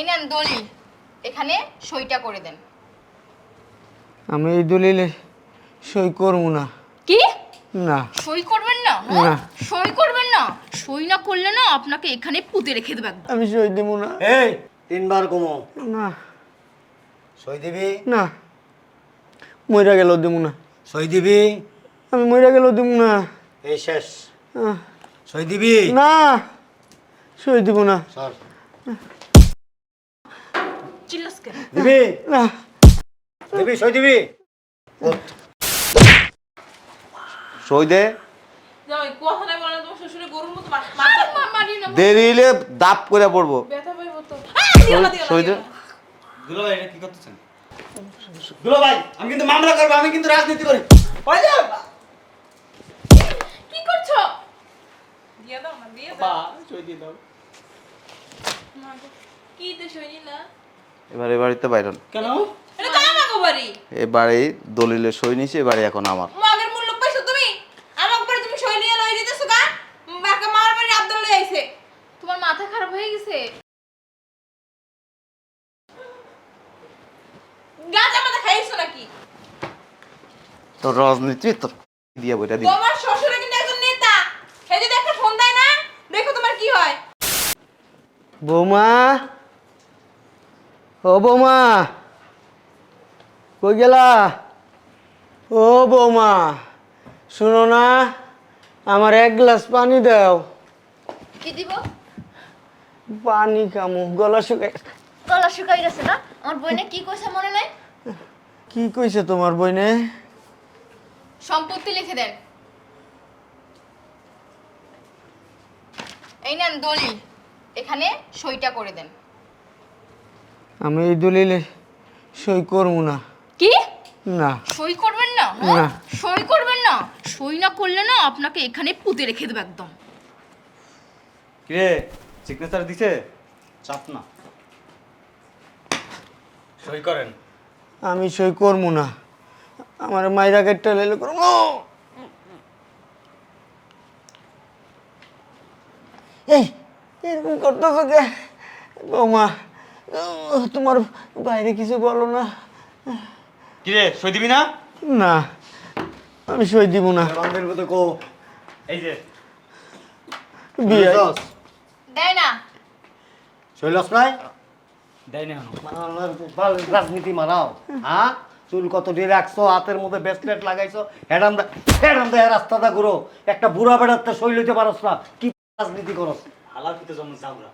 এই নেন দলিল। এখানে সইটা করে দেন। আমি এই দলিলে সই করব না। কি? না। সই করবেন না? হ্যাঁ? না। সই করবেন না? সই না করলে না আপনাকে এখানে পুঁতে রেখে দেবে একদম। আমি সই দিব না। এই তিনবার কমো। না। সই দিবি? না। মইরা গেল দিব না। সই দিবি? আমি মইরা গেল দিব না। এই শেষ। আহ, সই দিবি? না। সই দিব না। সর। চিল্লাস কেন? দিবি? না। দিবি সই দিবি। সই দে। দেরি হইলে দাপ করে পড়ব। সই দে। দুলো ভাই এটা কি করতেছেন? দুলো ভাই আমি কিন্তু মামলা করব আমি কিন্তু রাজনীতি করি। ওই যে কি করছ? দিয়ে দাও না দিয়ে দাও। বা সই দিয়ে দাও। কি তে শুনি না এবার এ বাড়িতে বাইরন কেন? এটা তো আমাকে বাড়ি। এ বাড়ি দলিলে সই নিছে এ বাড়ি এখন আমার। মাগের মূল্য পাইছো তুমি? আমাকে বাড়ি তুমি সই নিয়ে লই দিতেছো কা বাকা মার বাড়ি আব্দুল লই আইছে। তোমার মাথা খারাপ হয়ে গেছে? গাঁজা মাথা খাইছো নাকি? তোর রাজনীতি তোর দিয়া বইটা দিবি? তোমার শ্বশুরে কিন্তু একজন নেতা। সে যদি একটা ফোন দেয় না দেখো তোমার কি হয়। বৌমা ও বৌমা কই গেলা? ও বৌমা শুনো না আমার এক গ্লাস পানি দাও। কি দিব? পানি কামু গলা শুকাই গলা শুকাই গেছে না? আমার বইনে কি কইছে মনে নাই? কি কইছে তোমার বইনে? সম্পত্তি লিখে দেন। এই নেন দলিল। এখানে সইটা করে দেন। আমি এই দলিলে সই করব না। কি? না। সই করবেন না? হ্যাঁ? না। সই করবেন না? সই না করলে না আপনাকে এখানে পুঁতে রেখে দেবে একদম। কিরে সিগনেচার দিছে? চাপ না। সই করেন। আমি সই করব না। আমার মাইরা কেটটা লেলে করব এই এরকম করতেছো কে? বৌমা। তোমার বাইরে কিছু বলো না। কিরে সই দিবি না? না আমি সই দিব না। বান্ধের মতো কো। এই যে। বিয়ে দেয় না। শৈলস নাই? দেয় না এখনও। রাজনীতি মানাও হ্যাঁ? চুল কত দিয়ে রাখছো হাতের মধ্যে ব্রেসলেট লাগাইছো হেডাম দা হেডাম দা রাস্তাটা ঘুরো। একটা বুড়া বেড়াতে শৈল হইতে পারস না। কি রাজনীতি করস? হালাল পিতে জন্ম চাবরা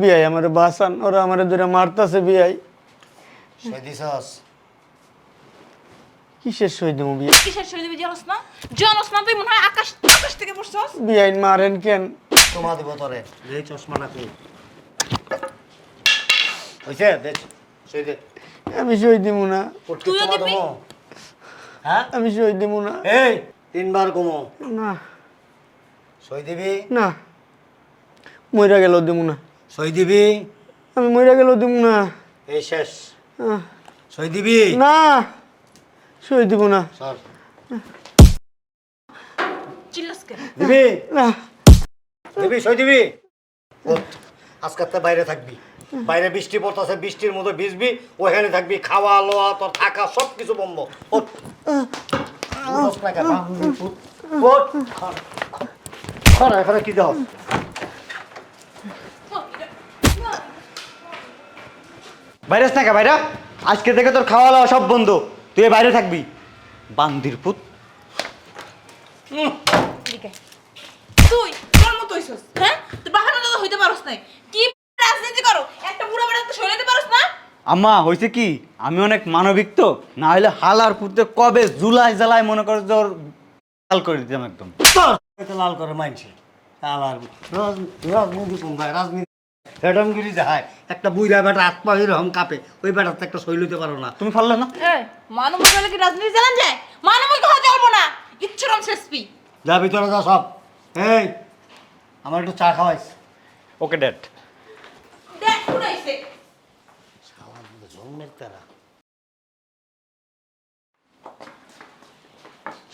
বিয়াই আমার বাসান ওরা আমার ধরে মারতাছে বিয়াই। সই দিছস কিসের সই দেবো বিয়ে কিসের সই দিবি জানোস না জানোস না তুই মনে হয় আকাশ আকাশ থেকে পড়ছস? বিয়াই মারেন কেন? তোমা দিব তোরে। এই চশমাটা তুই হইছে? দেখ সই দে আমি সই দিব না। তোমা দিবি? হ্যাঁ? আমি সই দিব না। এই তিনবার কমো না। সই দিবি? না। মইরা গেল দিব না। সই দিবি? আমি মইরা গেল দিব না। এই শেষ। সই দিবি? না সই দিব না। চিল্লাস দিবি? না। দিবি? সই দিবি? আজকে তো বাইরে থাকবি। বাইরে বৃষ্টি পড়তেছে বৃষ্টির মধ্যে ভিজবি ওখানে থাকবি। খাওয়া লোয়া তোর থাকা সব কিছু বন্ধ এখানে কি দাও বাইরে না কে বাইরা আজকে থেকে তোর খাওয়া দাওয়া সব বন্ধ। তুই এ বাইরে থাকবি। বান্দির পুত। তুই তোর মতো হইছস হ্যাঁ? তুই বাহানা তো হইতে পারস নাই। কি রাজনীতি করো? একটা বুড়া বেড়া তো সইলাতে পারস না? আম্মা হয়েছে কি? আমি অনেক মানবিক তো। না হলে হালার পুতে কবে জুলাই জ্বালায় মনে করে ওর হাল করে দিতাম একদম। লাল করে মানছে আলার রাজনীতি কোন ভাই? রাজনীতি হেডমগিরি দেখায় একটা বুইরা বেটা আত্মা এরকম কাঁপে। ওই বেটার তো একটা সই লইতে পারো না। তুমি পারলে না? মানব বলে কি রাজনীতি জানান যায়? মানব কথা চলবো না। ইচ্ছুরম শেষপি যা ভিতরে যা সব। এই আমার একটু চা খাওয়াইস। ওকে ড্যাড জন্মের তারা।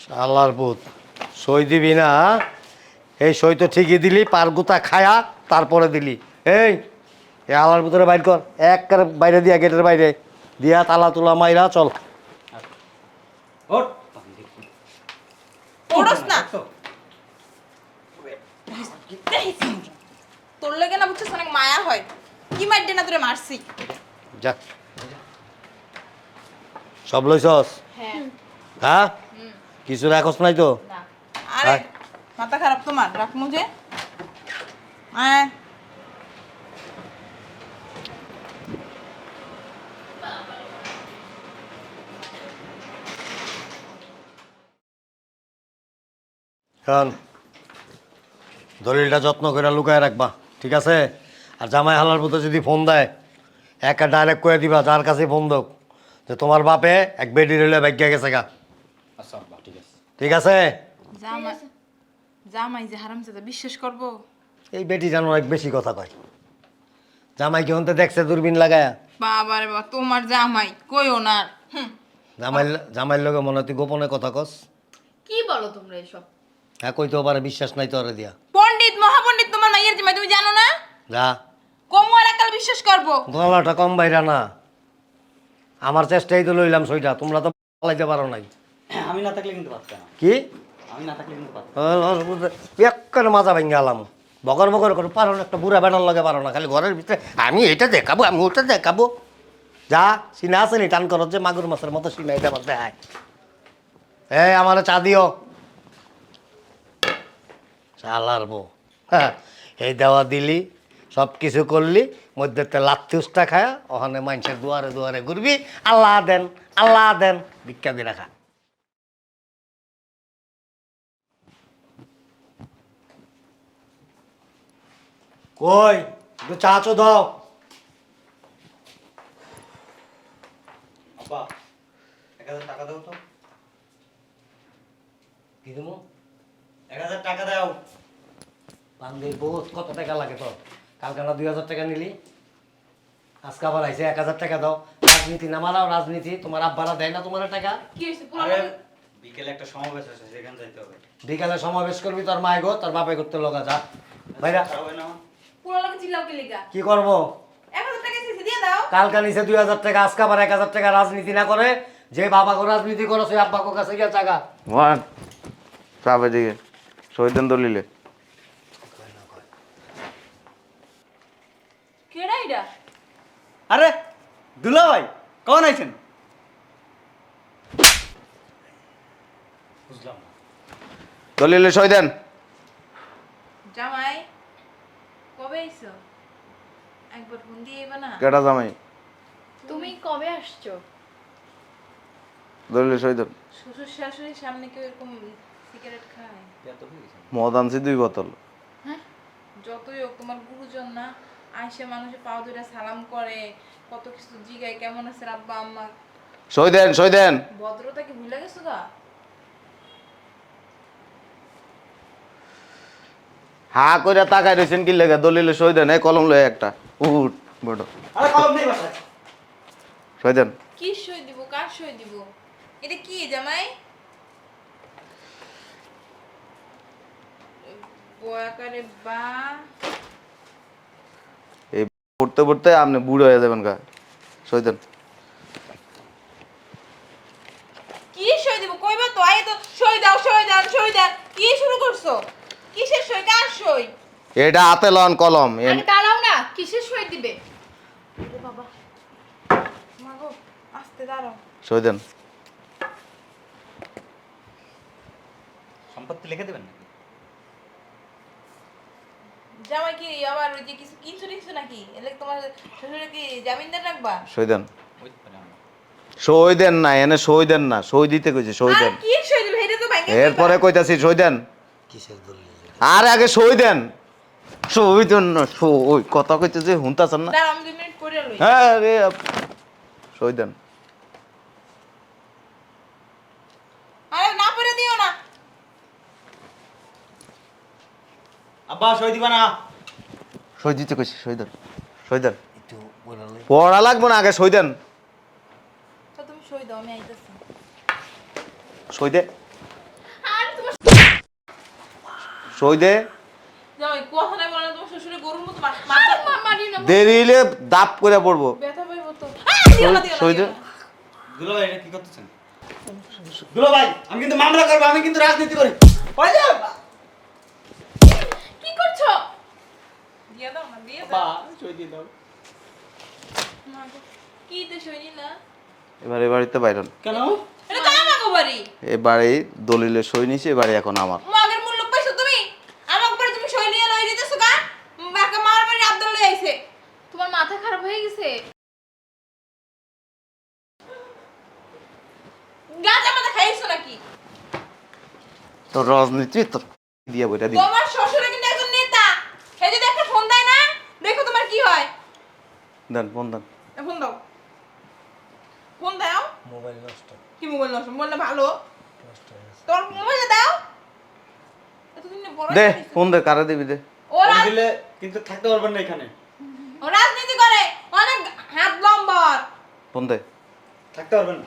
শালার পুত সই দিবি না এই সই তো ঠিকই দিলি পার গুতা খায়া তারপরে দিলি। এই এ আলার ভিতরে বাইর কর। এক করে বাইরে দিয়া গেটের বাইরে। দিয়া তালা তুলা মাইরা চল। পড়স না। তোর লেগে না বুঝছিস অনেক মায়া হয়। কি না তোরে মারছি? যা। সব লইছস? হ্যাঁ। হ্যাঁ কিছু রাখস নাই তো? আরে মাথা খারাপ তোমার। রাখমু যে। আয়। কারণ দলিলটা যত্ন করে লুকায় রাখবা ঠিক আছে? আর জামাই হালার মতো যদি ফোন দেয় একা ডাইরেক্ট করে দিবা যার কাছে ফোন দোক যে তোমার বাপে এক বেডি রেলে ভাগ্যা গেছে গা। আচ্ছা আব্বা ঠিক আছে? ঠিক আছে। জামাই জামাই যে হারাম জাদা বিশ্বাস করব? এই বেটি জানো অনেক বেশি কথা কয়। জামাই কি হতে দেখছে দূরবীন লাগায়া। বাবা রে বাবা তোমার জামাই কইও না হুম। জামাই জামাইয়ের লগে মনে হয় তুই গোপনে কথা কস। কি বলো তোমরা এসব? হ্যাঁ কইতেও পারে বিশ্বাস নাই তোরে দিয়া। পণ্ডিত মহাপণ্ডিত তোমার মাইয়ের জামাই তুমি জানো না? যা। কমু আর একাল বিশ্বাস করব। গলাটা কম বাইরা না। আমার চেষ্টাই তো লইলাম সইটা তোমরা তো পালাইতে পারো নাই। আমি না থাকলে কিন্তু পারতাম। কি? আমি না থাকলে কিন্তু পারতাম। এক করে মাজা ভেঙে গেলাম বগর বগর করে পারো না একটা বুড়া বেড়ার লগে পারো না খালি ঘরের ভিতরে। আমি এটা দেখাবো আমি ওটা দেখাবো। যা সিনা আছে নি টান করো যে মাগুর মাছের মতো সিনা এটা পারতে হয়। এই আমার চা দিও। চালার বউ। হ্যাঁ এই দেওয়া দিলি সব কিছু করলি মধ্যে লাত্তি উস্তা খায়া ওখানে মানুষের দুয়ারে দুয়ারে ঘুরবি, আল্লাহ দেন আল্লাহ দেন, ভিক্ষা দিয়ে রাখা। কই, একটু চা চো দাও। টাকা দাও তো। কি দেবো? এক হাজার টাকা দাও। বান্ধবী বহুত কত টাকা লাগে তো? কালকে না দুই হাজার টাকা নিলি। আজকে আবার আইসে এক হাজার টাকা দাও। রাজনীতি নামালাও রাজনীতি। তোমার আব্বারা দেয় না তোমার টাকা? কি হয়েছে? আরে বিকেলে একটা সমাবেশ আছে সেখানে যাইতে হবে। বিকালে সমাবেশ করবি তোর মায় গো তোর বাপে করতে লগা যা। ভাইরা। না। পুরো লোক চিল্লাও কি লিগা। কি করব? টাকা দিয়ে দাও। কালকা নিচে দুই হাজার টাকা আজকে আবার এক হাজার টাকা রাজনীতি না করে যে বাবাকে রাজনীতি করো সেই আব্বাকে কাছে গিয়ে টাকা ওয়ান। দিকে। শহীদান দলিলে। কেডা এটা আরে দুলা ভাই কখন আইছেন? বুঝলাম দলিলে শহীদান জামাই কবে আইছো? একবার ফোন দিয়ে এবা না? কেটা জামাই? তুমি কবে আসছো? দলিলে শহীদান শ্বশুর শাশুড়ির সামনে কেউ এরকম সিগারেট খায়। মদ আনছি দুই বোতল। যতই হোক তোমার গুরুজন না আইসা মানুষের পাও ধরে সালাম করে কত কিছু জিগায় কেমন আছে আব্বা আম্মা? শহীদান শহীদান ভদ্রতা কি ভুলে গেছো গা? হা করে তাকাই রয়েছেন কি লেগে? দলিলে শহীদান এই কলম লয়ে একটা। উঠ বড়। আরে কলম নেই বাসায়। শহীদান কি সই দিব? কার সই দিব? এটা কি জামাই? বা। এই পড়তে পড়তে আপনি বুড়ো হয়ে যাবেন গা। কি সই দিব? কইবা তো আই তো সই দাও সই দাও সই দাও। কি শুরু করছ? কিসের সই? কার সই? এটা হাতে লন কলম। দাঁড়াও না কিসের সই দিবে? মাগো আস্তে দাঁড়াও। শহীদান সম্পত্তি লিখে দেবেন নাকি? জামাই কি আবার ওই যে কিছু কিনছো টিনছো নাকি? এলে তোমার শ্বশুরে কি জামিনদার রাখবা? বুঝতে পারি আমরা। শহীদান না এনে শহীদান না সই দিতে কইছে আর শহীদান কি সই দিবে? এটা তো ব্যাংকে এরপরে কইতাছি শহীদান কিসের দলিল? আর আগে সই দেন। সই দেন না সই কথা কইতে যে হুনতাছেন না? দাঁড়াও আমি দুই মিনিট করে লই। হ্যাঁ রে সই দেন আরে না করে দিও না আব্বা সই দিবা না। সই দিতে কইছি সই দেন সই দেন। একটু পড়া লাগবো না আগে সই দেন। তো তুমি সই দাও আমি আইতাছি। সই দে। আর তোমার সই দে। জামাই কথা নাই বলে তোমার শ্বশুরের গরুর মতো মাথা মারি না। দেরি হইলে দাপ করে পড়ব। ব্যথা পাইবো তো। আহ, দিও না, দিও না, সই দে। দুলো ভাই এটা কি করতেছেন? দুলো ভাই আমি কিন্তু মামলা করব আমি কিন্তু রাজনীতি করি। ওই কি করছ দিয়ে দাও না, দিয়ে দাও। সই দিয়ে দাও কি তে সই নিলা? এবার বাড়িতে বাইরন কেন এটা তো আমাকে বাড়ি। এ বাড়ি দলিলে সই নিছে এ বাড়ি এখন আমার মগের মূল্য পাইছো তুমি? আমাকে বাড়ি তুমি সই নিয়ে লই দিতেছো গা? বাকা মার বাড়ি আব্দুল লই আইছে। তোমার মাথা খারাপ হয়ে গেছে গাঁজা মাথা খাইছো নাকি? তো রাজনীতি তোর দিয়া বইটা তোমার শ্বশুরে কিন্তু একজন নেতা। সে যদি একটা ফোন দেয় না, দেখো তোমার কি হয়। দেন ফোন দেন। এ ফোন দাও। ফোন দাও। মোবাইল নষ্ট। কি মোবাইল নষ্ট? মোবাইলটা ভালো। নষ্ট হয়ে গেছে। তোর মোবাইলটা দাও। এতদিনে বড় দে ফোন দে কারে দিবি দে। ও দিলে কিন্তু থাকতে পারবেন না এখানে। ও রাজনীতি করে। অনেক হাত লম্বা ফোন দে। থাকতে পারবেন না।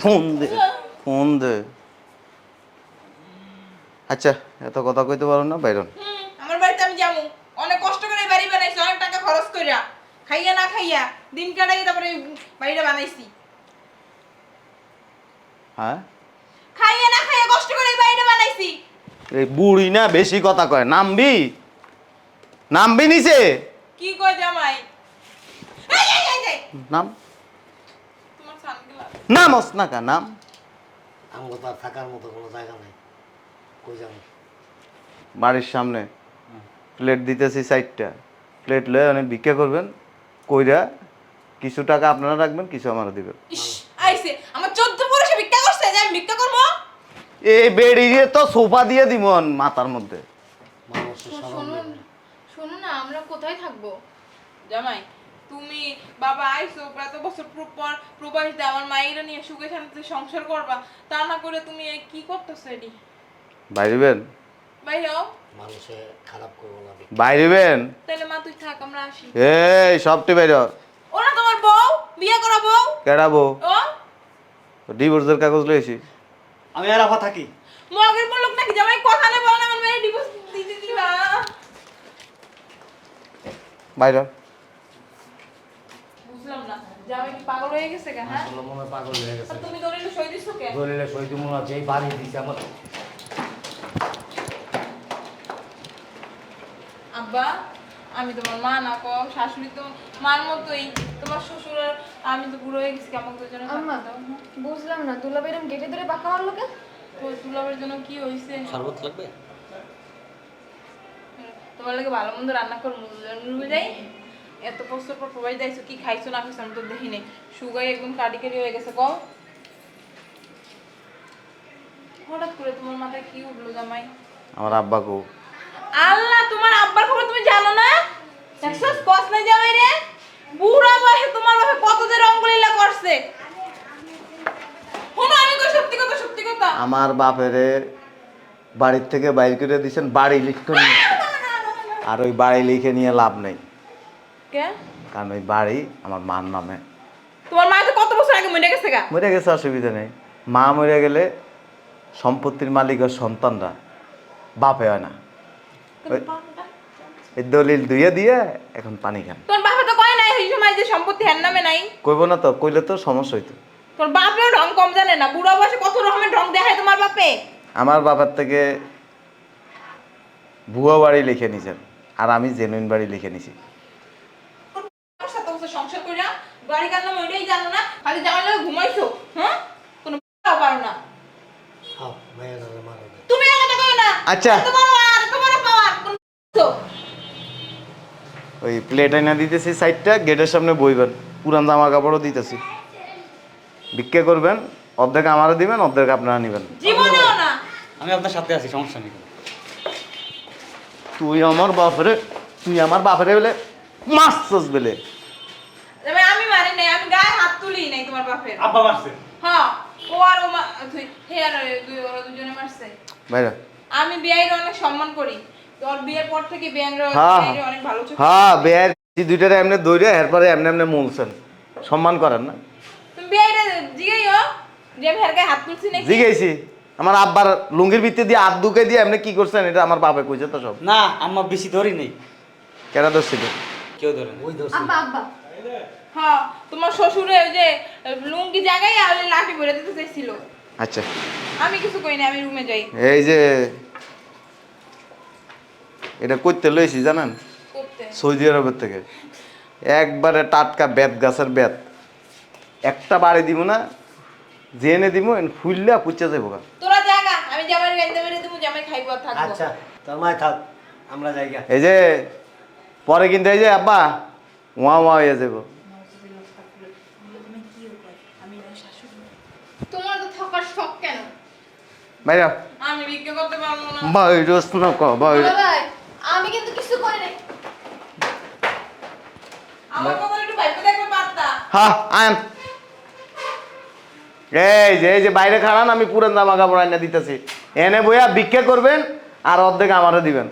ফোন দে ফোন দে। আচ্ছা এত কথা কইতে পারো না বাইরন হুম, আমার বাড়িতে আমি যাব অনেক কষ্ট করে এই বাড়ি বানাইছি অনেক টাকা খরচ কইরা খাইয়া না খাইয়া দিন কাটাই তারপরে বাড়িটা বানাইছি। হ্যাঁ? খাইয়া না খাইয়া কষ্ট করে এই বাড়িটা বানাইছি। এই বুড়ি না বেশি কথা কয়। নামবি? নামবি নিচে? কি কয় জামাই? এই, এই, এই, এই, নাম। তোমার সানগ্লাস নামস না নাম আমাকে তো আর থাকার মতো কোনো জায়গা নেই। কই যাব? বাড়ির সামনে। প্লেট দিতেছি সাইডটা প্লেট লয়ে অনেক ভিক্ষা করবেন। কইরা কিছু টাকা আপনারা রাখবেন কিছু আমার দিবেন। ইস আইছে। আমার চোদ্দ পুরুষে ভিক্ষা করছে যে আমি ভিক্ষা করব? এই বেড়িয়ে তো সোফা দিয়ে দিমন মাথার মধ্যে। মানুষের শুনুন শুনুন না আমরা কোথায় থাকব? জামাই তুমি বাবা আইছো এত বছর পর পর প্রবাসীতে আমার মায়েরা নিয়ে সুখে শান্তিতে সংসার করবা। তা না করে তুমি এই কি করতেছো এটি? বাইরিবেন না বাইরিবেন তাহলে মা তুই থাক আমরা আসি। এই সবটি বাইর ওরা তোমার বউ? বিয়ে করা বউ? কেডাবো ও? ডিভোর্সের কাগজ লইছি আমি আর আফা থাকি। মগের বলুক নাকি? জামাই কথা নেই বলে আমার মেয়ে ডিভোর্স দিতে দিবা বাইর বুঝলাম না জামাই কি পাগল হয়ে গেছে কেন হ্যাঁ? আসলে মনে পাগল হয়ে গেছে। তুমি দলিল সই দিছো কে? দলিলে সই দিব না যেই বাড়ি দিছে আমার। আব্বা আমি তোমার মা না কম শাশুড়ি তো মার মতোই। তোমার শ্বশুর আর আমি তো বুড়ো হয়ে গেছি আমাকে দুজনে আম্মা বুঝলাম না দুলা বেরম গেটে ধরে পাকা মারলো কে তো তুলাবের জন্য কি হয়েছে শরবত লাগবে? তোমার লাগে ভালো মন্দ রান্না করব এত বছর পর প্রবাস যাইছো কি খাইছো না খাইছো আমি তো দেখি নাই। সুগাই একদম কাটি কাটি হয়ে গেছে কম হঠাৎ করে তোমার মাথায় কি উঠল জামাই? আমার আব্বা কো আল্লাহ তোমার আব্বার খবর তুমি জানো না? দেখছ কস নাই জামাই রে? বুড়া বয়সে তোমার বাপে কত যে রঙ্গলীলা করছে। শোনো আমি কই সত্যি কথা সত্যি কথা? আমার বাপেরে বাড়ির থেকে বাইর করে দিয়েছেন বাড়ি লিখতে নিয়ে। আর ওই বাড়ি লিখে নিয়ে লাভ নেই। কে? কারণ ওই বাড়ি আমার মার নামে। তোমার মা তো কত বছর আগে মরে গেছে গা? মরে গেছে অসুবিধা নেই। মা মরে গেলে সম্পত্তির মালিক ও সন্তানরা বাপে হয় না। এই দলিল দুইয়ে দিয়ে এখন পানি খান। তোর বাপে তো কয় নাই সময় যে সম্পত্তি হ্যার নামে নাই? কইব না তো কইলে তো সমস্যা হইতো। তোর বাপেও ঢং কম জানে না বুড়া বয়সে কত রকমের ঢং দেখায় তোমার বাপে? আমার বাবার থেকে ভুয়া বাড়ি লিখে নিছেন আর আমি জেনুইন বাড়ি লিখে নিছি। তোর সাথে বছর সংসার কইরা বাড়ি কার নাম ওইটাই জানো না খালি জামাই লাগে ঘুমাইছো হ্যাঁ? কোনো পারো না। তুমি কথা কইও না। আচ্ছা। এত বড় আর এত বড় পাওয়ার কোন তো ওই প্লেট আইনা দিতেছি সাইডটা গেটের সামনে বইবেন। পুরান জামা কাপড়ও দিতেছি। বিক্রি করবেন অর্ধেক আমারও দিবেন অর্ধেক আপনারা নেবেন। আমি আপনার সাথে আছি সমস্যা নেই। তুই আমার বাপরে তুই আমার বাপরে বলে মারছস বেলে। আমি মারি নাই আমি গায়ে হাত তুলি নাই তোমার বাপের। আব্বা মারছে? হ্যাঁ ও আর ও মা তুই হে আর দুই ওরা দুজনে মারছে। বাইরে। আমি বিয়ের অনেক সম্মান করি। তোর বিয়ের পর থেকে বিয়ের হ্যাঁ অনেক ভালো চোখে। হ্যাঁ বেয়ার দুইটারে এমনি দৌড়ে এরপরে এমনি এমনি মূলছেন। সম্মান করেন না। আমার আব্বার লুঙ্গির ভিত্তি দিয়ে হাত দুকে দিয়ে এমনি কি করছেন এটা আমার বাপে কইছে তো সব। না আম্মা বেশি ধরি নেই। কেন ধরছিল কেউ ধরে ওই দোষ আব্বা আব্বা। হ্যাঁ তোমার শ্বশুরে ওই যে লুঙ্গি জায়গায় আর লাঠি ভরে দিতে চাইছিল। আচ্ছা। আমি কিছু কই না আমি রুমে যাই। এই যে এটা করতে লইছি জানেন? সৌদি আরবের থেকে। একবারে টাটকা বেত গাছের বেত। একটা বাড়ি দিব না জেনে দিব ফুললে পুচে যাব গা। তোরা জায়গা আমি জামাই গাইতে বেরিয়ে তুমি জামাই খাইবো থাকব। আচ্ছা তোর মায় থাক আমরা জায়গা এই যে পরে কিন্তু এই যে আব্বা ওয়া ওয়া হয়ে যাব তোমার তো থাকার শখ কেন? বাইরা আমি বিক্রি করতে পারব না। ক বাইরে ভাই আমি কিন্তু কিছু করি নাই। আমার কথা একটু ভাইবে দেখবে পারতা হ্যাঁ আয়ান। এই যে এই যে বাইরে খাড়ান আমি পুরান জামা কাপড় আইনা দিতেছি। এনে বইয়া ভিক্ষা করবেন আর অর্ধেক আমারও দিবেন।